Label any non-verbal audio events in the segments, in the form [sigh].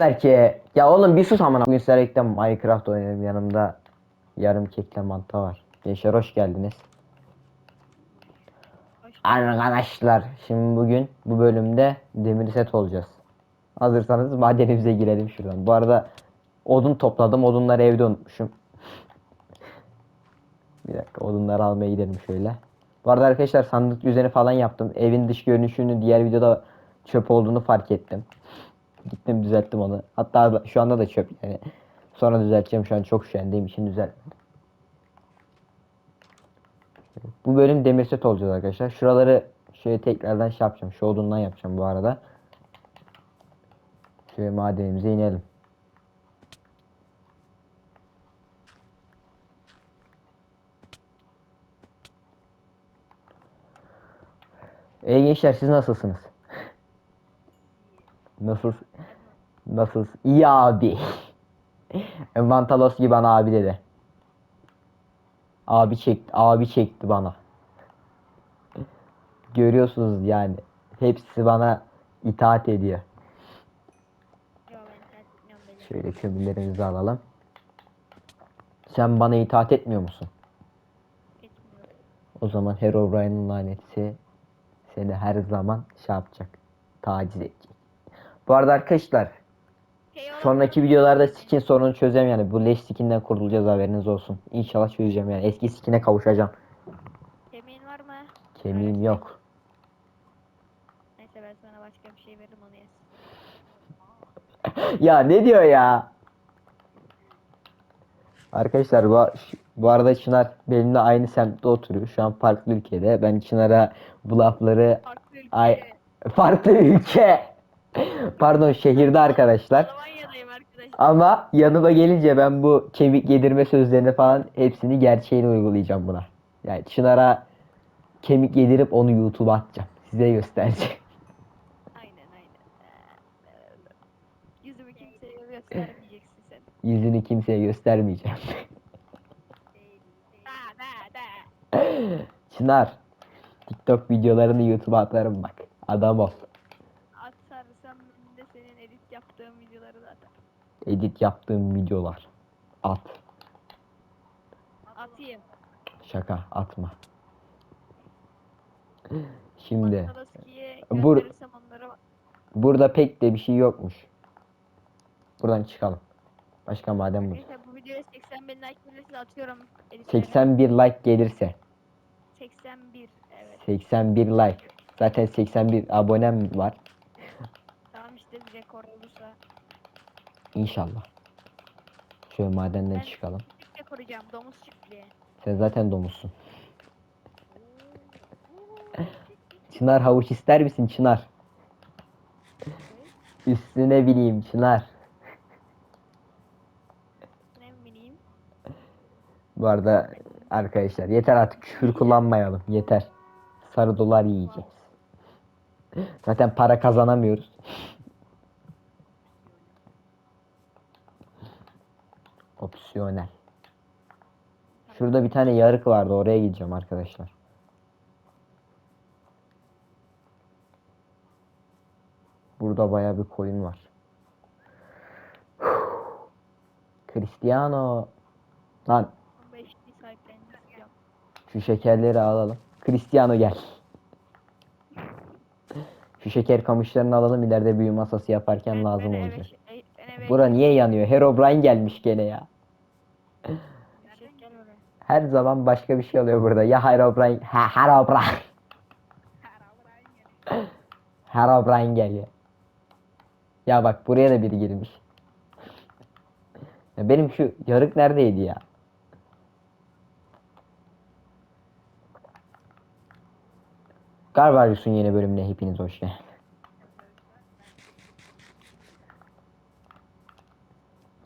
Belki ya oğlum bir sus amına. Bugün sizlerle Minecraft oynayalım yanımda yarım kekle manta var. Gençler hoş geldiniz. Arkadaşlar şimdi bugün bu bölümde demir set olacağız. Hazırsanız madenimize girelim şuradan. Bu arada odun topladım. Odunları evde unutmuşum. [laughs] Bir dakika odunları almaya gidelim şöyle. Bu arada arkadaşlar sandık düzeni falan yaptım. Evin dış görünüşünü diğer videoda çöp olduğunu fark ettim. Gittim düzelttim onu. Hatta şu anda da çöp yani. Sonra düzelteceğim şu an çok üşendiğim için düzeltmedim. Bu bölüm demir set olacak arkadaşlar. Şuraları şöyle tekrardan şey yapacağım. Şu odundan yapacağım bu arada. Şöyle madenimize inelim. Ey gençler siz nasılsınız? Nasıl? Nasıl? İyi abi. Mantalos gibi bana abi dedi. Abi çekti, abi çekti bana. Görüyorsunuz yani. Hepsi bana itaat ediyor. Şöyle kömürlerimizi alalım. Sen bana itaat etmiyor musun? O zaman Herobrine'ın laneti seni her zaman şey yapacak. Taciz edecek. Bu arada arkadaşlar sonraki videolarda skin sorunu çözeceğim yani. Bu leş skinden kurtulacağız haberiniz olsun. İnşallah çözeceğim yani. Eski skine kavuşacağım. Kemiğin var mı? Kemiğim yok. Neyse ben sana başka bir şey veririm onu yes. [laughs] ya ne diyor ya? Arkadaşlar bu, bu arada Çınar benimle aynı semtte oturuyor. Şu an farklı ülkede. Ben Çınar'a bu lafları Farklı ülke. ay farklı ülke. Pardon şehirde arkadaşlar. Almanya'dayım arkadaşlar. Ama yanıma gelince ben bu kemik yedirme sözlerini falan hepsini gerçeğini uygulayacağım buna. Yani Çınar'a kemik yedirip onu YouTube'a atacağım. Size göstereceğim. Aynen aynen. Yüzümü kimseye göstermeyeceksin sen. Yüzünü kimseye göstermeyeceğim. Da da da. Çınar. TikTok videolarını YouTube'a atarım bak. Adam ol. Atarsam ben de senin edit yaptığın videoları da atarım. Edit yaptığım videolar. At. Atayım. Şaka atma. Şimdi Bur- onlara burada pek de bir şey yokmuş. Buradan çıkalım. Başka madem bu. Neyse bu videoya 80 bin like gelirse atıyorum. editlere. 81 like gelirse. 81 evet. 81 like. Zaten 81 abonem var. Tamam işte bir rekor olursa. İnşallah. Şöyle madenden Ben- çıkalım. Çiftlikle koruyacağım domuz çiftliği. Sen zaten domuzsun. [laughs] Çınar havuç ister misin Çınar? Üstüne bineyim Çınar. Ne bileyim. Bu arada arkadaşlar yeter artık küfür kullanmayalım yeter. Sarı dolar yiyeceğiz. Zaten para kazanamıyoruz. Opsiyonel. Şurada bir tane yarık vardı oraya gideceğim arkadaşlar. Burada baya bir koyun var. Cristiano. Lan 15 sahiplenmek istiyorum. şu şekerleri alalım. Cristiano gel. Şu şeker kamışlarını alalım ileride büyü masası yaparken lazım olacak. E- ben eve- Bura niye yanıyor? Herobrine gelmiş gene ya. Her zaman başka bir şey oluyor burada. Ya Herobrine, ha Herobrine. Herobrine geliyor. Ya bak buraya da biri girmiş. Ya benim şu yarık neredeydi ya? Garbaryus'un yeni bölümüne hepiniz hoş geldiniz.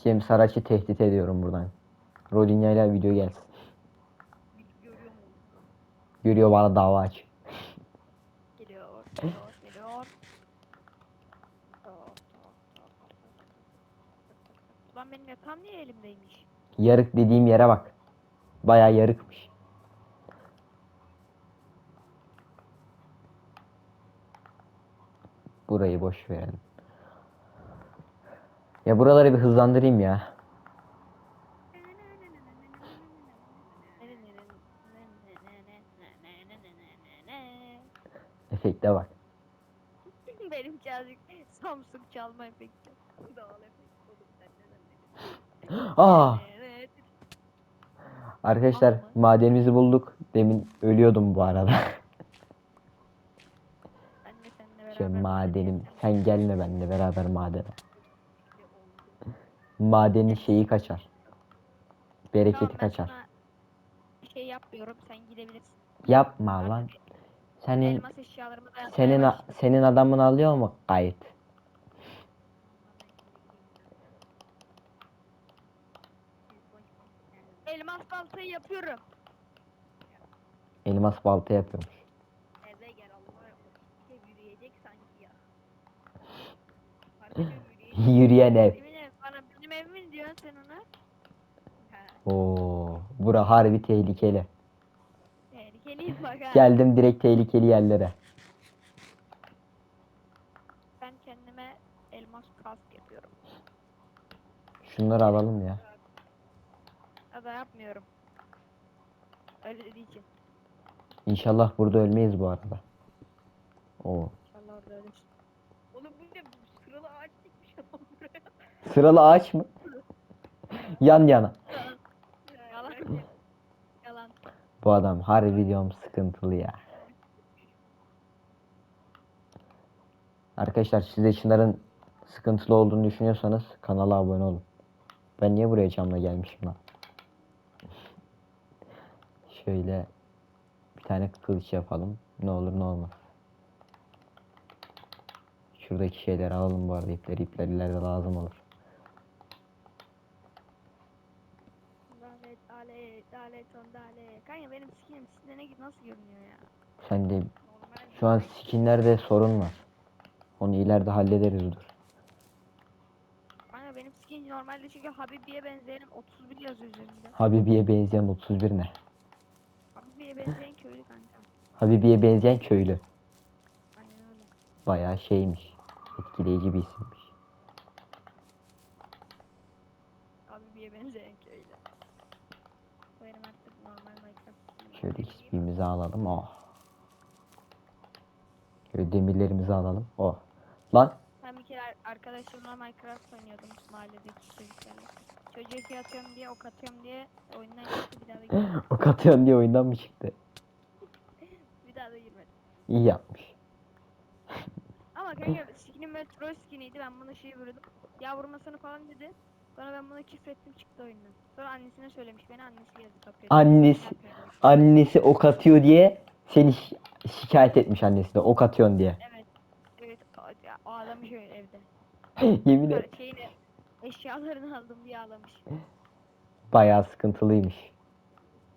Cem Saraç'ı tehdit ediyorum buradan. Rodinya ile video gelsin. Görüyor bana dava aç. Geliyor, geliyor, geliyor. Lan benim yatağım niye elimdeymiş? Yarık dediğim yere bak. Bayağı yarıkmış. Burayı boş verelim. Ya buraları bir hızlandırayım ya. Efekte bak. Benim birazcık Samsung çalma efekti. Doğal efekt oğlum sen Aa! Evet. Arkadaşlar Ama- madenimizi bulduk. Demin ölüyordum bu arada. Beraber madenim. maden Sen gelme benimle beraber madene. Madenin şeyi kaçar. Bereketi kaçar. Bir şey yapmıyorum sen gidebilirsin. Yapma lan. Senin Elmas eşyalarımı da yapmaya senin başladım. senin adamın alıyor mu kayıt? Elmas baltayı yapıyorum. Elmas balta yapıyormuş. Eve gel Allah yürüyecek sanki ya. [laughs] Arkadaşım yürüyecek. Yürüyen ev. Yemin diyorsun sen ona. Oo, bura harbi tehlikeli. tehlikeliyiz bak ha. Geldim direkt tehlikeli yerlere. Ben kendime elmas kask yapıyorum. Şunları alalım ya. Ya da yapmıyorum. Öyle için. İnşallah burada ölmeyiz bu arada. Oo. İnşallah orada ölürsün. Oğlum bu ne? Bu sıralı ağaç dikmiş [laughs] adam buraya. Sıralı ağaç mı? Yan yana. Yalan. Yalan. Bu adam harbi videom sıkıntılı ya. Arkadaşlar siz de Çınar'ın sıkıntılı olduğunu düşünüyorsanız kanala abone olun. Ben niye buraya camla gelmişim lan? Şöyle bir tane kılıç yapalım. Ne olur ne olmaz. Şuradaki şeyleri alalım bu arada ipleri. İpler ileride lazım olur. Dalet, dalet, dalet, son dalet. Kanka benim ne nasıl görünüyor ya? Sen de şu an skinlerde sorun var. Onu ileride hallederiz dur. Kanka benim skin normalde çünkü Habibi'ye benzeyenim 31 yazıyor üzerinde. Habibi'ye benzeyen 31 ne? Habibi'ye benzeyen köylü kanka. Habibi'ye benzeyen köylü. Aynen öyle. Bayağı şeymiş. Etkileyici bir isimmiş. Habibi'ye benzeyen köylü. Bu benim artık normal Minecraft skinim. Şöyle XP'mizi alalım. Oh. Şöyle demirlerimizi alalım. Oh. Lan Ben bir kere ar- arkadaşımla Minecraft oynuyordum mahalledeki çocuklarla. Çocuğa iki atıyorum diye ok atıyorum diye oyundan çıktı bir daha da girmedi. [laughs] ok atıyorsun diye oyundan mı çıktı? [laughs] bir daha da girmedi. İyi yapmış. Ama kanka skinim böyle troll skiniydi ben buna şey vurdum. Ya vurmasını falan dedi. Sonra ben buna küfrettim çıktı oyundan. Sonra annesine söylemiş beni annesi geldi kapıya. Annesi-? Annesi ok atıyor diye seni şi- şikayet etmiş annesi de ok atıyorsun diye. Evet. Evet a- ağlamış öyle evde. [laughs] Yemin et. şeyini eşyalarını aldım diye ağlamış. Bayağı sıkıntılıymış.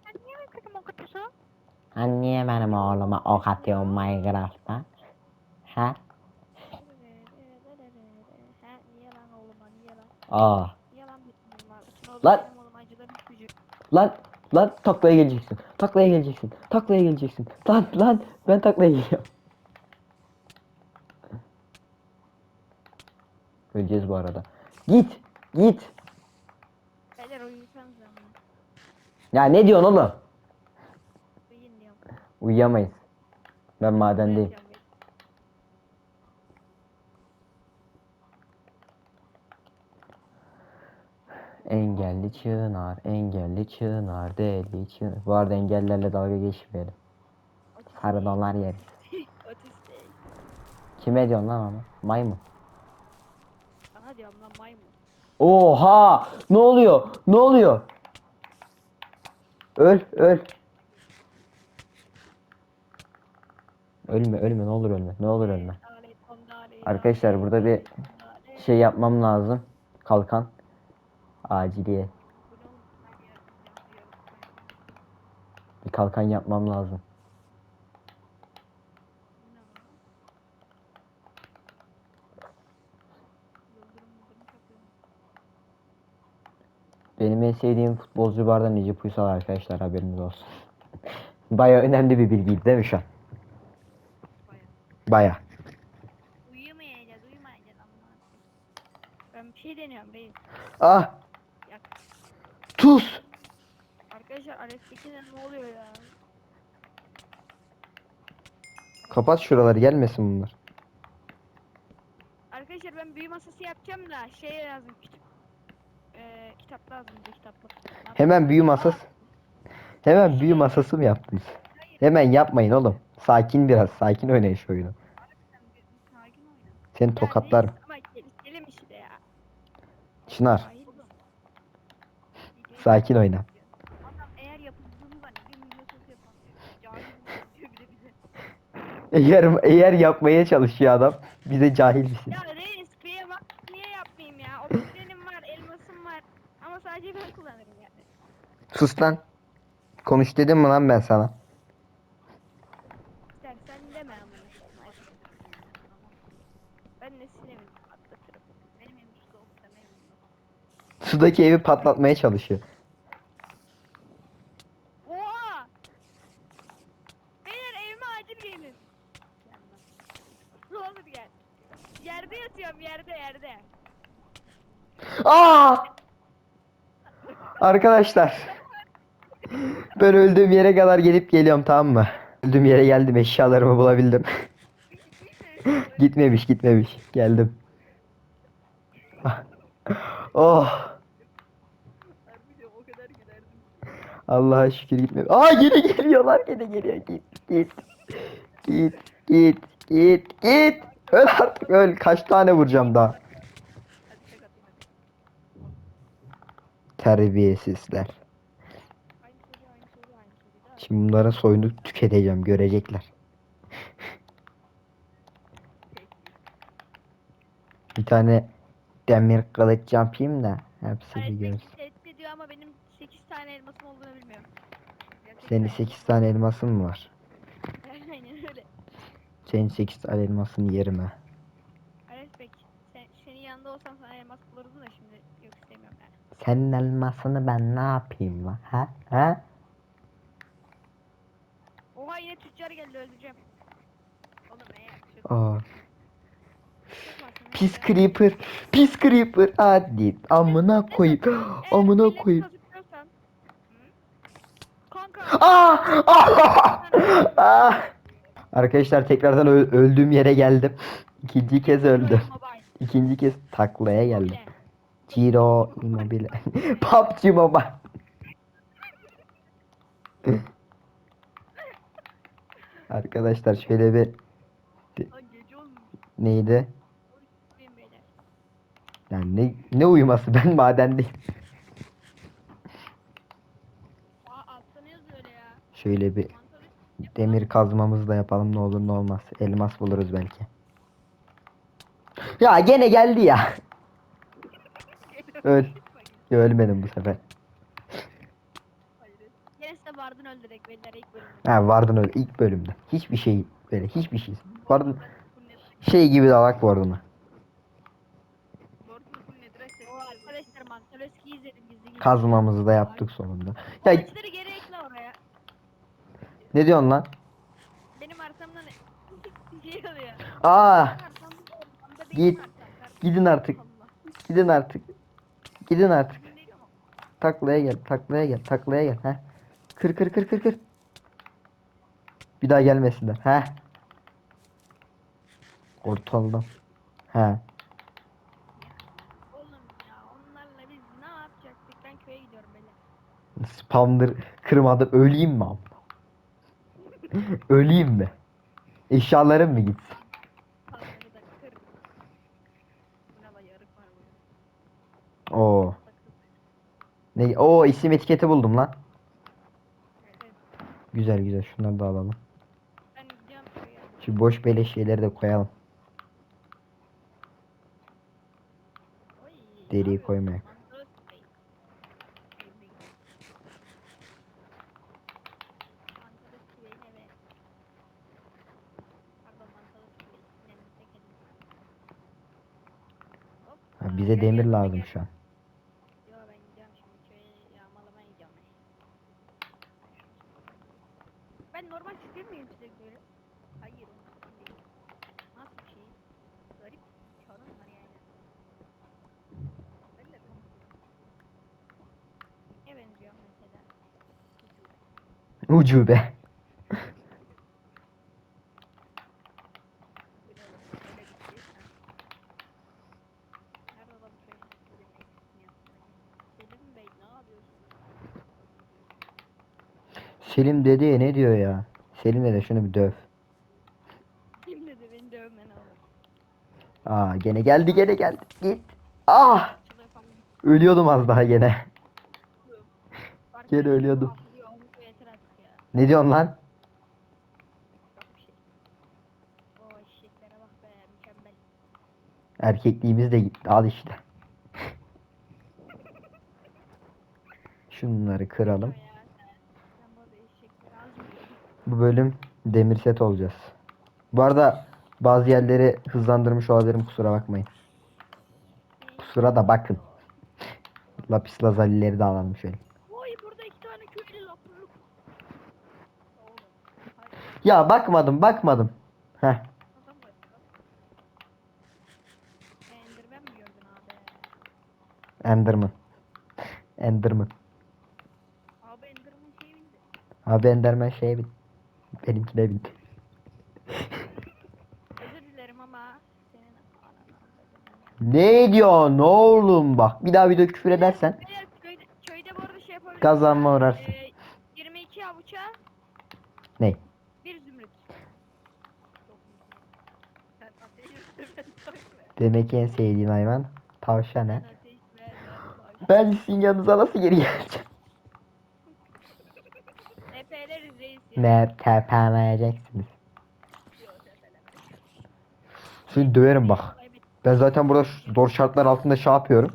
Sen niye benim kızıma ok atıyorsun? Sen niye benim oğluma ok atıyorsun Minecraft'ta? Ha? Ha niye lan oğluma niye lan? Aa. Lan oğlum Lan! Lan taklaya geleceksin. Taklaya geleceksin. Taklaya geleceksin. Lan lan ben taklaya geliyorum. Öleceğiz bu arada. Git. Git. Beyler uyusanız ama. Ya ne diyorsun oğlum? Uyuyun diyorum. Uyuyamayız. Ben madendeyim. Uyuyacağım ben. Engelli çınar, engelli çınar, deli çınar. Bu arada engellerle dalga geçmeyelim. Otistik. Sarı dolar yeriz. Otistik. Kime diyorsun lan onu? Maymun. Sana diyorum lan maymun. Oha! Ne oluyor? Ne oluyor? Öl, öl. Ölme, ölme. Ne olur ölme. Ne olur ölme. Arkadaşlar burada bir şey yapmam lazım. Kalkan. Aciliye. Bir kalkan yapmam lazım. Benim en sevdiğim futbolcu bu arada Necip Uysal arkadaşlar haberiniz olsun. [laughs] Baya önemli bir bilgiydi değil mi şu an? Baya. Uyuyamayacağız, uyumayacağız Allah'ım. Ben bir şey deniyorum. reis. Ah. Tuz. Arkadaşlar Ares'tekine ne oluyor ya? Kapat şuraları gelmesin bunlar. Arkadaşlar ben büyü masası yapacağım da şey lazım kitap. Eee kitap lazım bize kitaplık. Hemen büyü masası. Hemen büyü masası mı yaptınız? Hemen yapmayın oğlum. Sakin biraz. Sakin oynayın şu oyunu. Seni tokatlarım. Ama gel- gelim işte ya. Çınar. Sakin oyna. Adam eğer yapıldığını zannediyor milyon söz yapamıyor. Cahil diyor bir de bize. Eğer, eğer yapmaya çalışıyor adam. Bize cahil misin? Ya reis kıya bak niye yapmayayım ya? Obsidianim var, elmasım var. Ama sadece ben kullanırım yani. Sus lan. Konuş dedim mi lan ben sana? İstersen deme ama. Ben de sinemim atlatırım. Benim evim soğuk. Sudaki evi patlatmaya çalışıyor. Oha! Beyler evime acil gelin. Ne olur gel. Yerde yatıyorum yerde yerde. Aa! Arkadaşlar. Ben öldüğüm yere kadar gelip geliyorum tamam mı? Öldüğüm yere geldim eşyalarımı bulabildim. [laughs] gitmemiş gitmemiş. Geldim. oh. o kadar giderdim. Allah'a şükür gitmemiş. Aa geri geliyorlar geri geliyor. Git git. Git git git git. Öl artık öl. Kaç tane vuracağım daha. Terbiyesizler. Şimdi bunların soyunu tüketeceğim görecekler. Bir tane demir kılıç yapayım da hepsi bir görsün. sekiz tehdit ediyor ama benim 8 tane elmasım olduğunu bilmiyorum. Gerçekten. Senin 8 tane elmasın mı var? Senin 8 tane elmasını yerim ha. Ares Bey, sen, senin yanında olsam sana elmas bulurdum da şimdi yok istemiyorum yani. Senin elmasını ben ne yapayım lan? Ha? Ha? Oha yine tüccar geldi öldüreceğim. Oğlum Aa, tutmasın. pis creeper. Pis creeper. Hadi amına koyayım. Amına koyayım. Kanka. Aa! Aa! Aa! Arkadaşlar tekrardan öldüğüm yere geldim. [laughs] İkinci kez öldüm. [laughs] İkinci kez taklaya geldim. Ciro Immobile. [laughs] PUBG Mobile. Arkadaşlar şöyle bir neydi? Yani ne ne uyuması ben madendeyim. Şöyle bir demir kazmamızı da yapalım ne olur ne olmaz. Elmas buluruz belki. Ya gene geldi ya. Öl. Ya ölmedim bu sefer. Gene size vardın öldürek beyler ilk bölümde. Ha vardın öyle ilk bölümde. Hiçbir şey böyle hiçbir şey. Vardın şey gibi dalak vardın. Kazmamızı da yaptık sonunda. Ya. Ya Ağaçları geri ekle oraya. Ne diyorsun lan? Benim arkamdan ne? [laughs] şey oluyor. Aa Git. gidin artık. Gidin artık. Gidin artık. Taklaya gel, taklaya gel, taklaya gel. Heh. Kır kır kır kır kır. Bir daha gelmesinler. Heh. Ortaldım. He. Oğlum ya onlarla biz ne yapacaktık? Ben köye gidiyorum böyle. Spawner kırmadım. Öleyim mi am? [laughs] Öleyim mi? Eşyalarım mı gitsin? Oo. Ne? Oo isim etiketi buldum lan. Güzel güzel. Şunları da alalım. Şu boş beleş şeyleri de koyalım. Deriyi koymayak. Bize demir lazım şu an. Ucube. Selim dede ne diyor ya? Selim dede şunu bir döv. Kim dedi beni dövmen olur. Aa gene geldi gene geldi. Git. Ah! Ölüyordum az daha gene. Gene ölüyordum. Ne diyorsun lan? Erkekliğimiz de gitti. Al işte. [laughs] Şunları kıralım. Ya sen, sen bu arada eşekleri az mı yedin? Bu bölüm demir set olacağız. Bu arada bazı yerleri hızlandırmış olabilirim kusura bakmayın. Kusura da bakın. [laughs] Lapis lazalileri de alalım şöyle. Oy burada iki tane köylü lapurluk. Oğlum. Hayır. Ya bakmadım bakmadım. Heh. Enderman mi gördün abi? Enderman. Enderman. Abi Enderman şey bindi. Abi Enderman şeye bin. Benimkine bindi. Özür dilerim ama senin ananı Ne diyorsun oğlum bak. Bir daha video küfür edersen Beyler köyde, köyde bu arada şey yapabiliriz. Kazanma uğrarsın. Ee, 22 avuça ne? bir zümrüt. Sen ateş. Demek ki en sevdiğin hayvan tavşan he. Ateş. Ben sizin yanınıza nasıl geri geleceğim? Yok, TP'ler. Şimdi döverim bak. Ben zaten burada zor şartlar altında şey yapıyorum.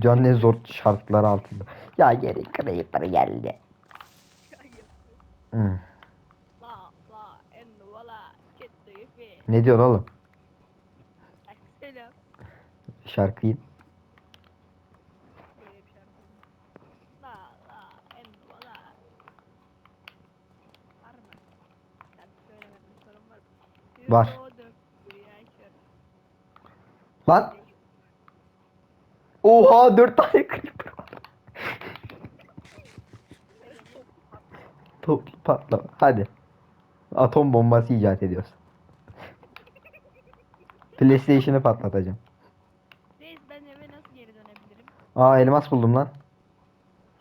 Can ne zor şartlar altında. Ya geri Creeper geldi. Hmm. Ne diyorsun oğlum? Şarkıyı. Böyle bir şarkı. La la en vala. Var mı? Sen söylemedin sorun var mı? Var. Lan. Oha dört tane Creeper var. Toplu patlama. Hadi. Atom bombası icat ediyoruz. PlayStation'ı patlatacağım. Reis ben eve nasıl geri dönebilirim? Aa elmas buldum lan.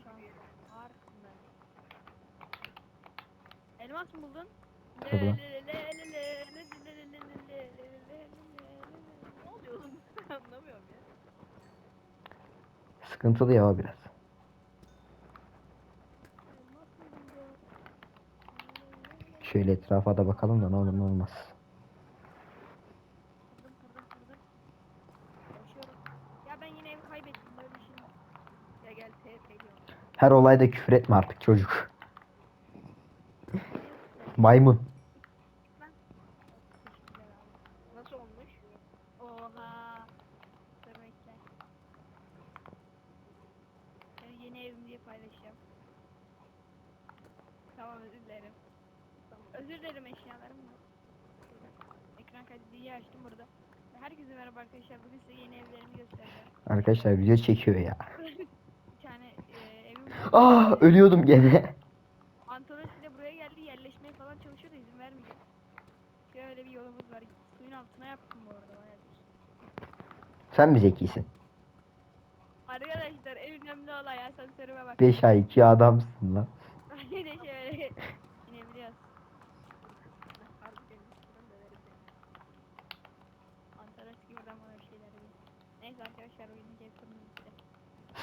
Şu an farkında. Elmas mı buldun? Tabii lan. Ne oluyor oğlum? Anlamıyorum ya. Sıkıntılı ya biraz. Şöyle etrafa da bakalım da ne olur ne olmaz. Her olayda küfür etme artık çocuk. Maymun. Lan. Teşekkürler abi. Nasıl olmuş? Oha. Dur bekle. Seni yeni evim diye paylaşacağım. Tamam özür dilerim. Tamam. Özür dilerim eşyalarım var. Ekran kaydı diye açtım burada. Herkese merhaba arkadaşlar. Bugün size yeni evlerimi göstereceğim. Arkadaşlar video çekiyor ya. [laughs] Bir tane e, evim var. Ah ölüyordum gene. Antonos de buraya geldi yerleşmeye falan çalışıyor da izin vermeyeceğim. Şöyle bir yolumuz var. Suyun altına yaptım bu arada bayağıdır. Sen mi zekisin? Arkadaşlar en önemli olay asansörüme bak. 5 ay 2 adamsın lan. Yine şöyle inebiliyoruz. Harbi benim üstümden döveriz ya. Antares gibi buradan bana bir şeyler diyor. Neyse arkadaşlar oyunun ev turumuz bitti.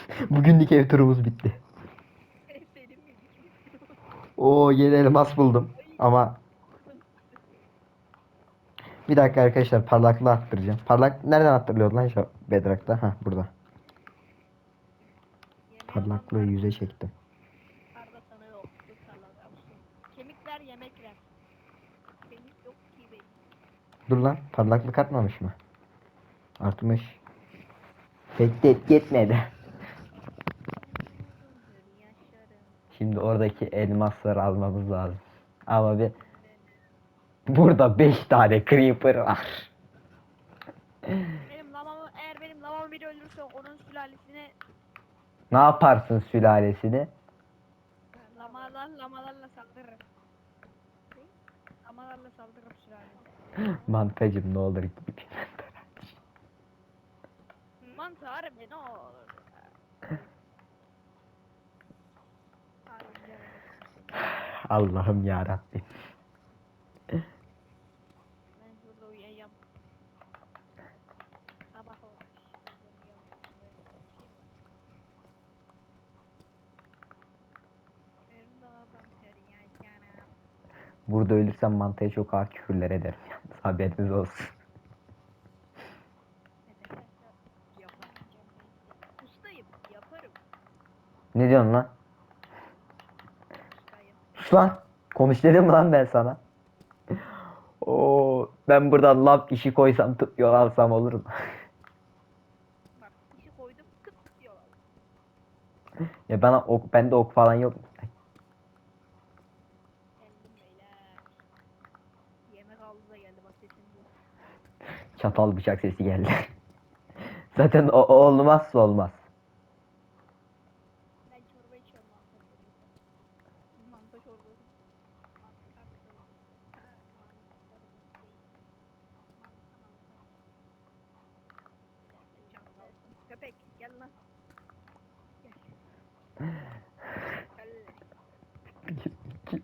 [laughs] Bugünlük ev turumuz bitti. [laughs] Oo yeni elmas buldum. Ama bir dakika arkadaşlar parlaklığı arttıracağım. Parlak nereden arttırılıyordu lan şu Bedrock'ta? Ha burada. Parlaklığı yüze çektim. Dur lan parlaklık artmamış mı? Artmış. Pek de etki etmedi. Şimdi oradaki elmasları almamız lazım. Ama bir burada 5 tane creeper var. Benim lavamı eğer benim lavamı biri öldürürse onun sülalesine Ne yaparsın sülalesini? Lamalar, lamalarla saldırırım. Lamalarla saldırırım sülalesi. [laughs] Mantacım ne olur git. Mantı harbi ne olur. Harbi canım. Allah'ım ya Rabbim. Ben burada ölürsem mantaya çok ağır küfürler ederim. Yalnız Haberiniz olsun. Ne diyorsun lan? Sus lan. Konuş dedim lan ben sana? Oo, ben buradan lap işi koysam tıp yol alsam olur mu? Bak, işi koydum, kıt diyorlar. ya bana ok, bende ok falan yok. Geldim beyler. Yemek aldı da geldi bak sesim bu. Çatal bıçak sesi geldi. [laughs] Zaten o, o olmazsa olmaz. Gel lan. Gel.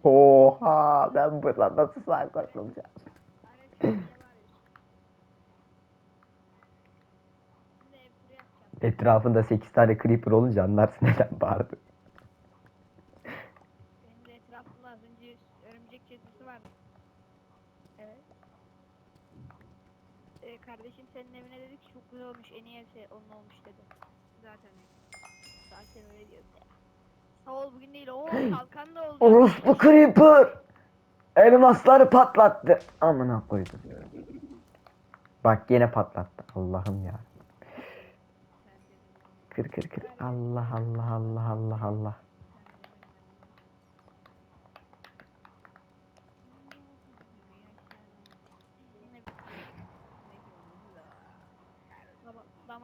Oha ben buradan nasıl sağ kurtulacağım? Etrafında 8 tane creeper olunca anlarsın neden bağırdı. Benim de etrafımda az önce örümcek çetesi vardı. Evet. Ee, kardeşim senin evine dedik çok güzel olmuş en iyi evse onun olmuş dedi. Zaten zaten öyle diyordu ya. Sağ ol bugün değil o kalkan da oldu. Orospu creeper! Elmasları patlattı. Amına koydum. Bak yine patlattı. Allah'ım ya. Kır kır kır. Allah Allah Allah Allah Allah.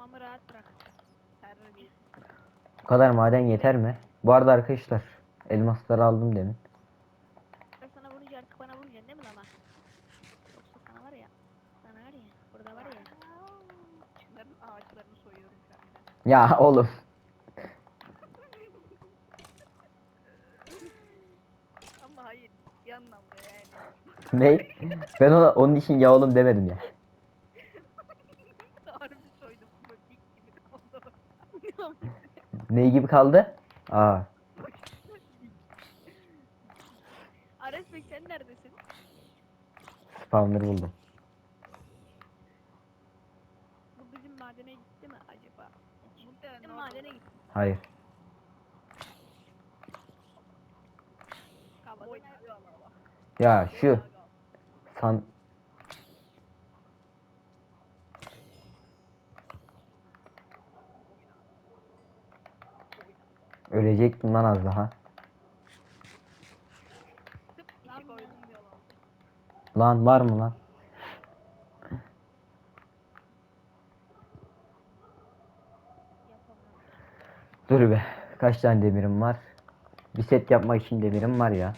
Babamı rahat bırak. Terör Bu kadar maden yeter mi? Bu arada arkadaşlar elmasları aldım demin. Ben sana vurunca artık bana vuracaksın değil mi lama? Yoksa sana var ya, sana var ya, burada var ya. Şunların ağaçlarını soyuyorum şu. Ya oğlum. Ama hayır, bir anlamda yani. Ne? Ben ona onun için ya oğlum demedim ya. Harbi soydum, böyle dik gibi kaldı. Ne gibi kaldı? Aa, Ares Bey sen neredesin? spawner buldum. Bu bizim madene gitti mi acaba? Mi madene gitti? Hayır. Ya şu san Ölecektim lan az daha. Lan var mı lan? Dur be. Kaç tane demirim var? Bir set yapmak için demirim var ya.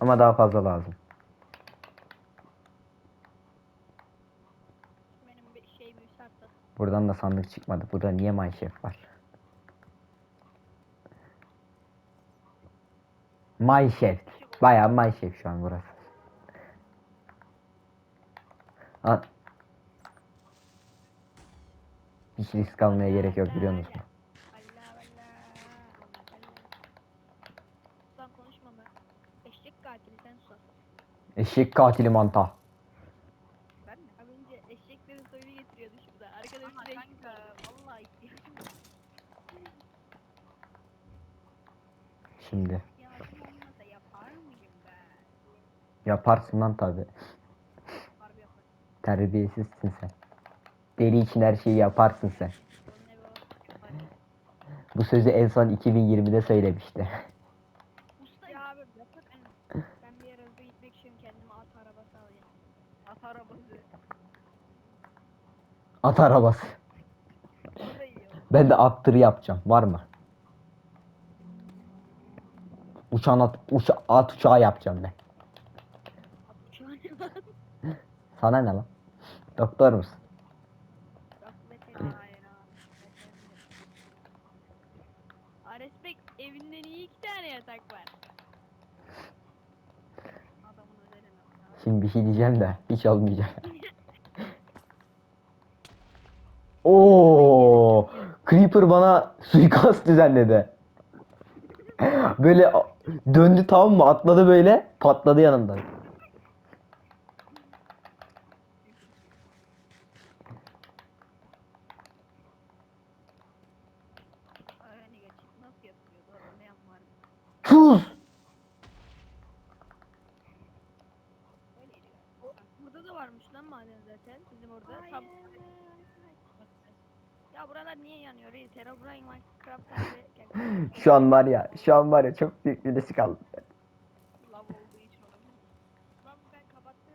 Ama daha fazla lazım. Şey. Buradan da sandık çıkmadı. Burada niye Minecraft var? Minecraft. Bayağı Minecraft şu an burası. Lan. Hiç risk almaya gerek yok biliyor musun? Eşek katili manta. Ben mi? Az önce eşeklerin soyunu getiriyordu şurada. Arkada bir şey kanka. Vallahi ihtiyacım var. Şimdi. İhtiyacım olmasa yapar mıyım ben? Yaparsın lan tabi. Terbiyesizsin sen. Deli için her şeyi yaparsın sen. Bu sözü en son 2020'de söylemişti. Usta ya abi yapar. Ben, ben bir yere hızlı gitmek için kendime at arabası alacağım. At arabası. At arabası. Ben de at tırı yapacağım. Var mı? Uçağın at, uça, at uçağı yapacağım ben. Ne lan? Sana ne lan? Doktor musun? Ares Bey evinden iyi iki tane yatak var. Adamın. Şimdi bir şey diyeceğim de hiç olmayacak. [laughs] Oo, Creeper bana suikast düzenledi. Böyle döndü tamam mı? Atladı böyle, patladı yanımdan. Öğreni geçeyim. Nasıl yapılıyordu? Öğreneyen var mı? Tuz. Öyleydi. Bak, Burada da varmış lan maden zaten. Bizim orada. Tam... Ya buralar niye yanıyor? Reis Herobrine Minecraft abi. Gel. Şu an var ya, şu an var ya çok büyük bir risk aldım. Lav olduğu için olabilir. Lan ben kapattım.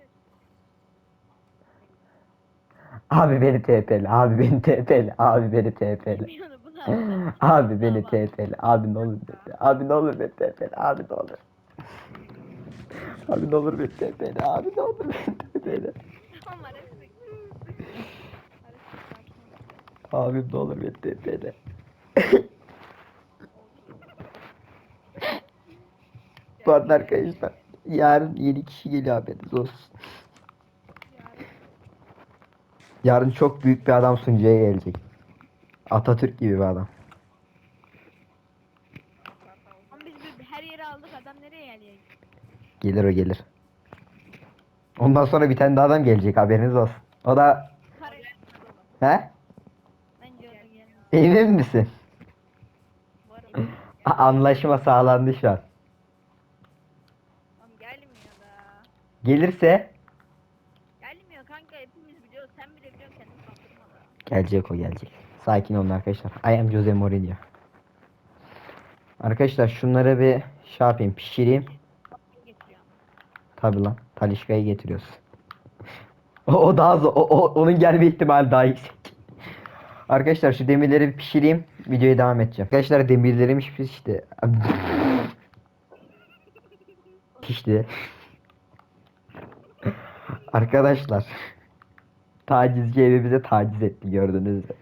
Abi beni TP'li, abi beni TP'li, abi beni TP'li. Bilmiyorum bu da. Abi beni TP'li, abi ne olur beni, abi ne olur beni TP'li, abi ne olur. Abi ne olur beni TP'li, abi ne olur beni TP'li. Sakin ol. Abim ne olur beni TP'li. Bu arada arkadaşlar yarın yeni kişi geliyor haberiniz olsun. Yarın çok büyük bir adam sunucuya gelecek. Atatürk gibi bir adam. Ama biz bir- her yere aldık adam nereye gelecek? Gelir o gelir. Ondan sonra bir tane daha adam gelecek haberiniz olsun. O da Kare. he? Bence. Emin misin? Varım. A- [laughs] Anlaşma sağlandı şu an. Tamam gelmiyor da. Gelirse Gelmiyor kanka hepimiz biliyoruz. Sen bile biliyorsun kendini kandırma da. gelecek o gelecek. Sakin olun arkadaşlar. I am Jose Mourinho. Arkadaşlar şunları bir şey yapayım pişireyim. Tabi lan. Talişka'yı getiriyoruz. [laughs] o, o daha zor. O, o- onun gelme ihtimali daha yüksek. Arkadaşlar şu demirleri bir pişireyim. Videoya devam edeceğim. Arkadaşlar demirlerim pişti. Pişti. Arkadaşlar. Tacizci evi bize taciz etti gördünüz mü?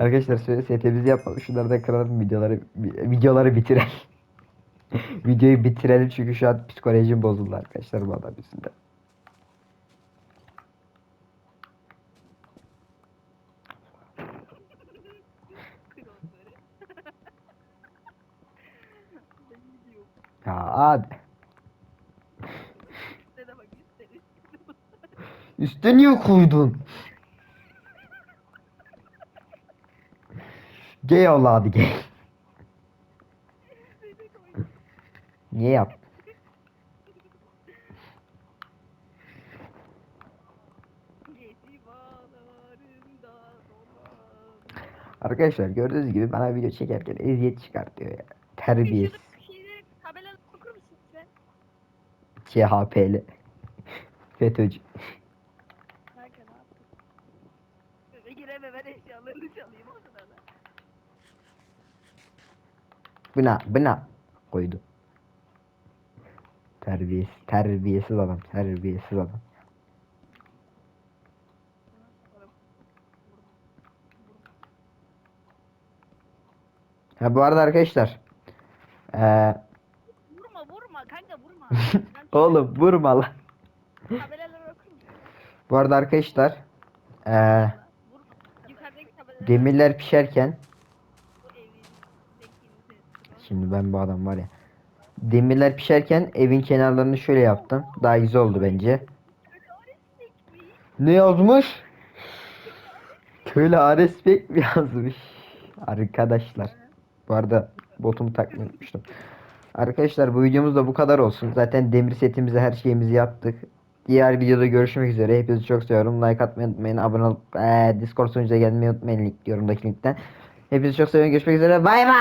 Arkadaşlar şöyle setimizi yapalım. Şunları da kıralım videoları videoları bitirelim. [laughs] Videoyu bitirelim çünkü şu an psikolojim bozuldu arkadaşlar bu adam yüzünden. Ya abi. Ne de bak isteriz. Üste niye koydun? Gay yolla hadi gay. Niye yap? Arkadaşlar gördüğünüz gibi bana video çekerken eziyet çıkartıyor ya. Terbiyesiz. CHP'li. [laughs] FETÖ'cü. Kanka ne yaptın? Eve gireme ben eşyalarını çalayım orada da. Buna buna koydu. Terbiyesiz, terbiyesiz adam, terbiyesiz adam. Ha bu arada arkadaşlar. Eee Vurma vurma kanka vurma. [laughs] oğlum vurma lan. Bu arada arkadaşlar. Tabelaları demirler pişerken Şimdi ben bu adam var ya. Demirler pişerken evin kenarlarını şöyle yaptım. Daha güzel oldu bence. Ne yazmış? Köylü Ares Bek mi yazmış? Arkadaşlar. Bu arada botumu takmayı unutmuştum. Arkadaşlar bu videomuz da bu kadar olsun. Zaten demir setimizi her şeyimizi yaptık. Diğer videoda görüşmek üzere. Hepinizi çok seviyorum. Like atmayı unutmayın. Abone olup eee, Discord sunucuya gelmeyi unutmayın. Link yorumdaki linkten. Hepinizi çok seviyorum. Görüşmek üzere. Bay bay.